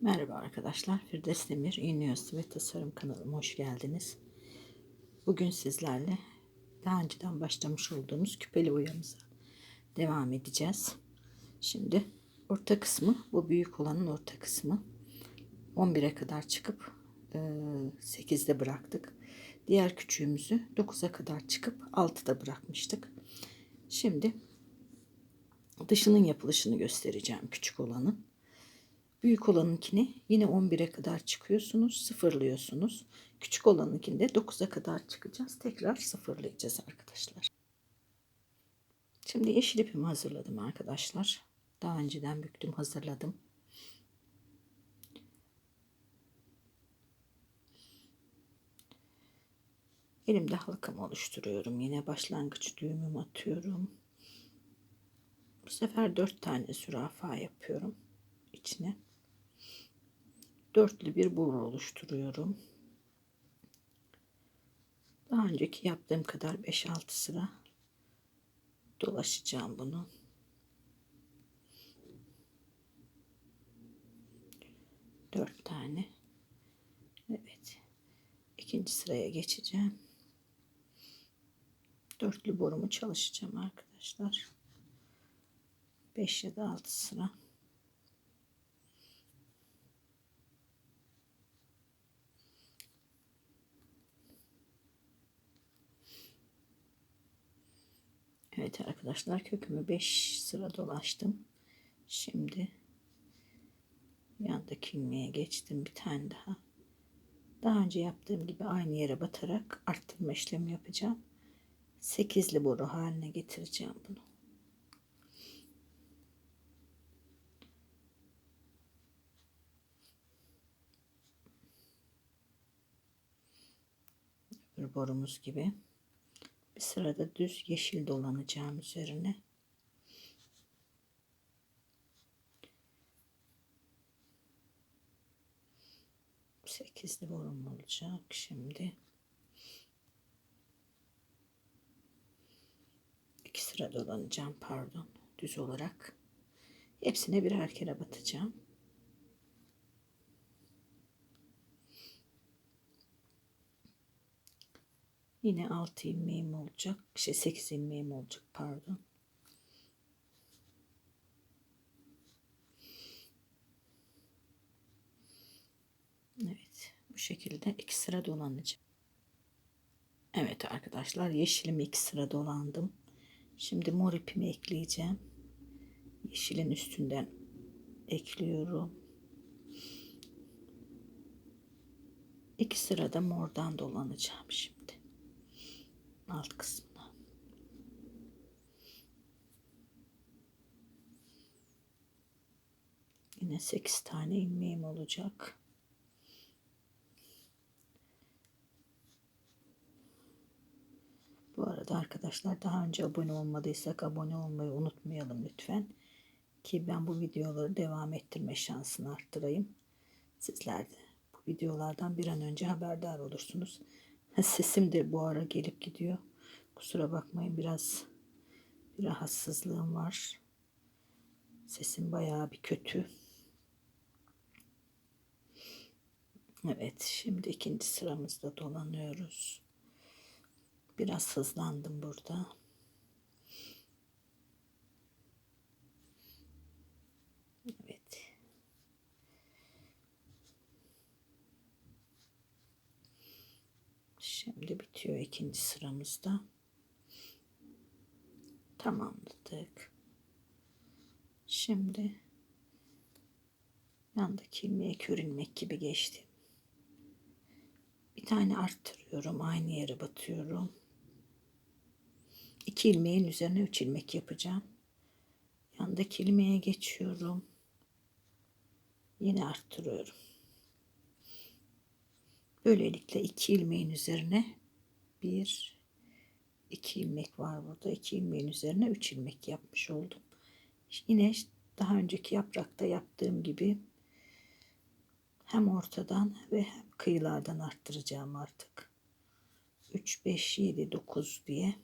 Merhaba arkadaşlar. Firdevs Demir İğneyazı ve Tasarım kanalıma hoş geldiniz. Bugün sizlerle daha önceden başlamış olduğumuz küpeli boyamıza devam edeceğiz. Şimdi orta kısmı bu büyük olanın orta kısmı 11'e kadar çıkıp 8'de bıraktık. Diğer küçüğümüzü 9'a kadar çıkıp 6'da bırakmıştık. Şimdi dışının yapılışını göstereceğim küçük olanın. Büyük olanınkini yine 11'e kadar çıkıyorsunuz, sıfırlıyorsunuz. Küçük olanınkini de 9'a kadar çıkacağız. Tekrar sıfırlayacağız arkadaşlar. Şimdi yeşil ipimi hazırladım arkadaşlar. Daha önceden büktüm, hazırladım. Elimde halkamı oluşturuyorum. Yine başlangıç düğümümü atıyorum. Bu sefer 4 tane zürafa yapıyorum içine dörtlü bir boru oluşturuyorum. Daha önceki yaptığım kadar 5-6 sıra dolaşacağım bunu. Dört tane. Evet. İkinci sıraya geçeceğim. Dörtlü borumu çalışacağım arkadaşlar. 5 ya da 6 sıra. Evet arkadaşlar kökümü 5 sıra dolaştım. Şimdi yandaki ilmeğe geçtim bir tane daha. Daha önce yaptığım gibi aynı yere batarak arttırma işlemi yapacağım. 8'li boru haline getireceğim bunu. Öbür borumuz gibi bir sırada düz yeşil dolanacağım üzerine. Sekizli borum olacak şimdi. iki sıra dolanacağım pardon düz olarak. Hepsine birer kere batacağım. Yine 6 ilmeğim olacak. Şey 8 ilmeğim olacak pardon. Evet bu şekilde iki sıra dolanacağım. Evet arkadaşlar yeşilimi iki sıra dolandım. Şimdi mor ipimi ekleyeceğim. Yeşilin üstünden ekliyorum. İki sırada mordan dolanacağım şimdi alt kısmına. Yine 8 tane ilmeğim olacak. Bu arada arkadaşlar daha önce abone olmadıysak abone olmayı unutmayalım lütfen. Ki ben bu videoları devam ettirme şansını arttırayım. Sizler de bu videolardan bir an önce haberdar olursunuz. Sesim de bu ara gelip gidiyor. Kusura bakmayın biraz bir rahatsızlığım var. Sesim bayağı bir kötü. Evet şimdi ikinci sıramızda dolanıyoruz. Biraz hızlandım burada. Şimdi bitiyor ikinci sıramızda. Tamamladık. Şimdi yandaki ilmeğe kör ilmek gibi geçtim. Bir tane arttırıyorum. Aynı yere batıyorum. İki ilmeğin üzerine üç ilmek yapacağım. Yandaki ilmeğe geçiyorum. Yine arttırıyorum. Böylelikle iki ilmeğin üzerine bir iki ilmek var burada. iki ilmeğin üzerine üç ilmek yapmış oldum. Yine daha önceki yaprakta yaptığım gibi hem ortadan ve hem kıyılardan arttıracağım artık. 3, 5, 7, 9 diye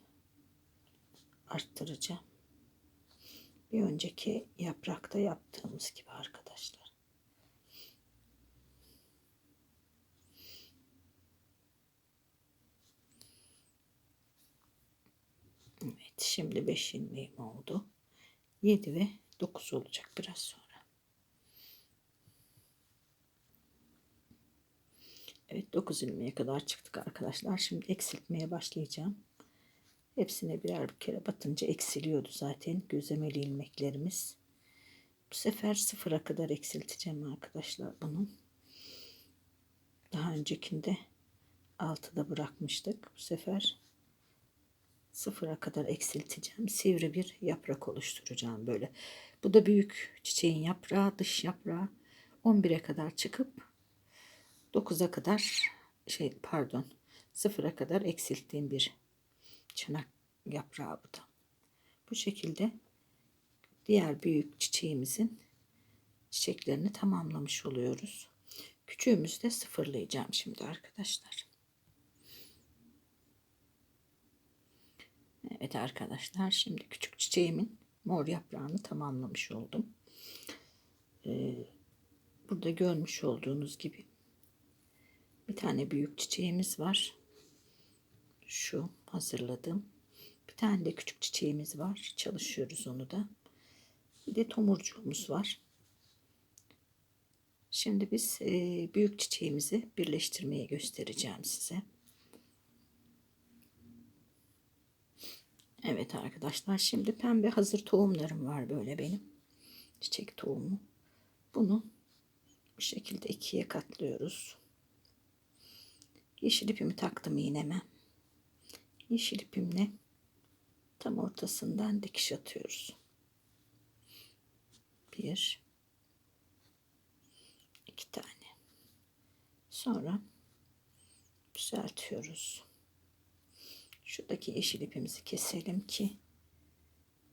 arttıracağım. Bir önceki yaprakta yaptığımız gibi arkadaşlar. Evet şimdi 5 ilmeğim oldu. 7 ve 9 olacak biraz sonra. Evet 9 ilmeğe kadar çıktık arkadaşlar. Şimdi eksiltmeye başlayacağım. Hepsine birer bir kere batınca eksiliyordu zaten gözlemeli ilmeklerimiz. Bu sefer sıfıra kadar eksilteceğim arkadaşlar bunu. Daha öncekinde 6'da bırakmıştık. Bu sefer sıfıra kadar eksilteceğim. Sivri bir yaprak oluşturacağım böyle. Bu da büyük çiçeğin yaprağı, dış yaprağı 11'e kadar çıkıp 9'a kadar şey pardon sıfıra kadar eksilttiğim bir çanak yaprağı bu da. Bu şekilde diğer büyük çiçeğimizin çiçeklerini tamamlamış oluyoruz. Küçüğümüzü de sıfırlayacağım şimdi arkadaşlar. Evet arkadaşlar şimdi küçük çiçeğimin mor yaprağını tamamlamış oldum. Ee, burada görmüş olduğunuz gibi bir tane büyük çiçeğimiz var. Şu hazırladım. Bir tane de küçük çiçeğimiz var. Çalışıyoruz onu da. Bir de tomurcuğumuz var. Şimdi biz e, büyük çiçeğimizi birleştirmeye göstereceğim size. Evet arkadaşlar şimdi pembe hazır tohumlarım var böyle benim. Çiçek tohumu. Bunu bu şekilde ikiye katlıyoruz. Yeşil ipimi taktım iğneme. Yeşil ipimle tam ortasından dikiş atıyoruz. Bir, iki tane. Sonra düzeltiyoruz. Şuradaki yeşil ipimizi keselim ki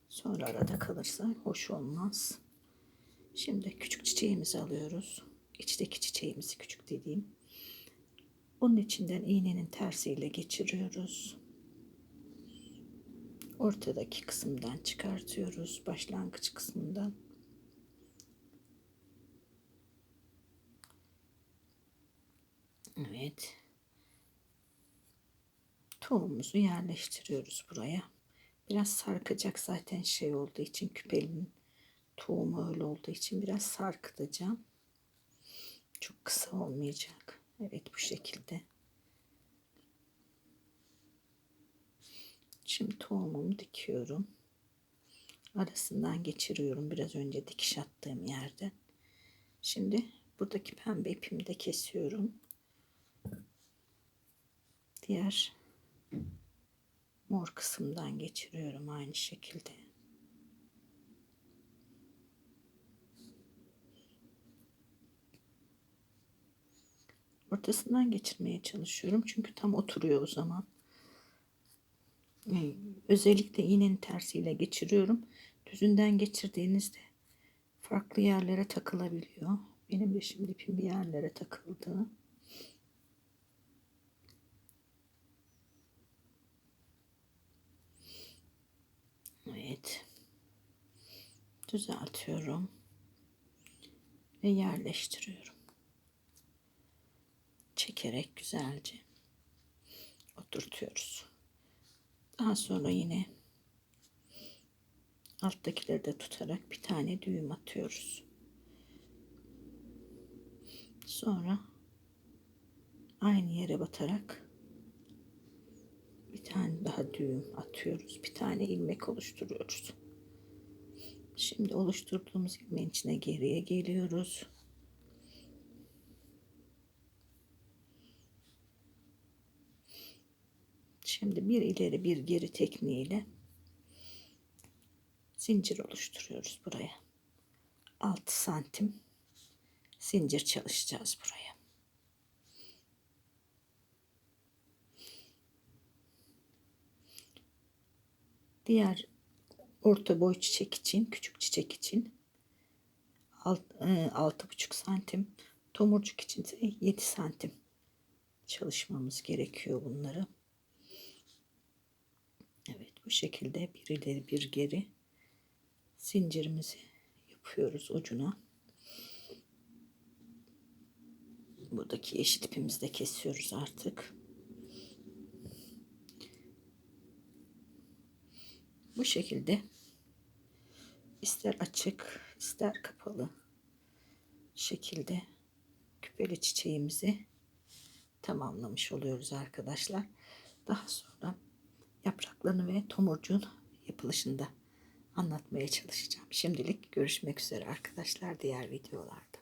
sonra arada kalırsa hoş olmaz. Şimdi küçük çiçeğimizi alıyoruz. İçteki çiçeğimizi küçük dediğim. Onun içinden iğnenin tersiyle geçiriyoruz. Ortadaki kısımdan çıkartıyoruz. Başlangıç kısmından. Evet. Tohumumuzu yerleştiriyoruz buraya. Biraz sarkacak zaten şey olduğu için küpelinin tohumu öyle olduğu için biraz sarkıtacağım. Çok kısa olmayacak. Evet bu şekilde. Şimdi tohumumu dikiyorum. Arasından geçiriyorum biraz önce dikiş attığım yerden. Şimdi buradaki pembe ipimi de kesiyorum. Diğer mor kısımdan geçiriyorum aynı şekilde. Ortasından geçirmeye çalışıyorum çünkü tam oturuyor o zaman. Ee, özellikle iğnenin tersiyle geçiriyorum. Düzünden geçirdiğinizde farklı yerlere takılabiliyor. Benim de şimdi ipim bir yerlere takıldı. Evet. Düzeltiyorum. Ve yerleştiriyorum. Çekerek güzelce oturtuyoruz. Daha sonra yine alttakileri de tutarak bir tane düğüm atıyoruz. Sonra aynı yere batarak bir tane daha düğüm atıyoruz. Bir tane ilmek oluşturuyoruz. Şimdi oluşturduğumuz ilmeğin içine geriye geliyoruz. Şimdi bir ileri bir geri tekniğiyle zincir oluşturuyoruz buraya. 6 santim zincir çalışacağız buraya. Diğer orta boy çiçek için, küçük çiçek için 6,5 e, santim, tomurcuk için ise 7 santim çalışmamız gerekiyor bunları. Evet bu şekilde bir ileri bir geri zincirimizi yapıyoruz ucuna. Buradaki yeşil ipimizi de kesiyoruz artık. Bu şekilde ister açık ister kapalı şekilde küpeli çiçeğimizi tamamlamış oluyoruz arkadaşlar. Daha sonra yapraklarını ve tomurcuğun yapılışında anlatmaya çalışacağım. Şimdilik görüşmek üzere arkadaşlar diğer videolarda.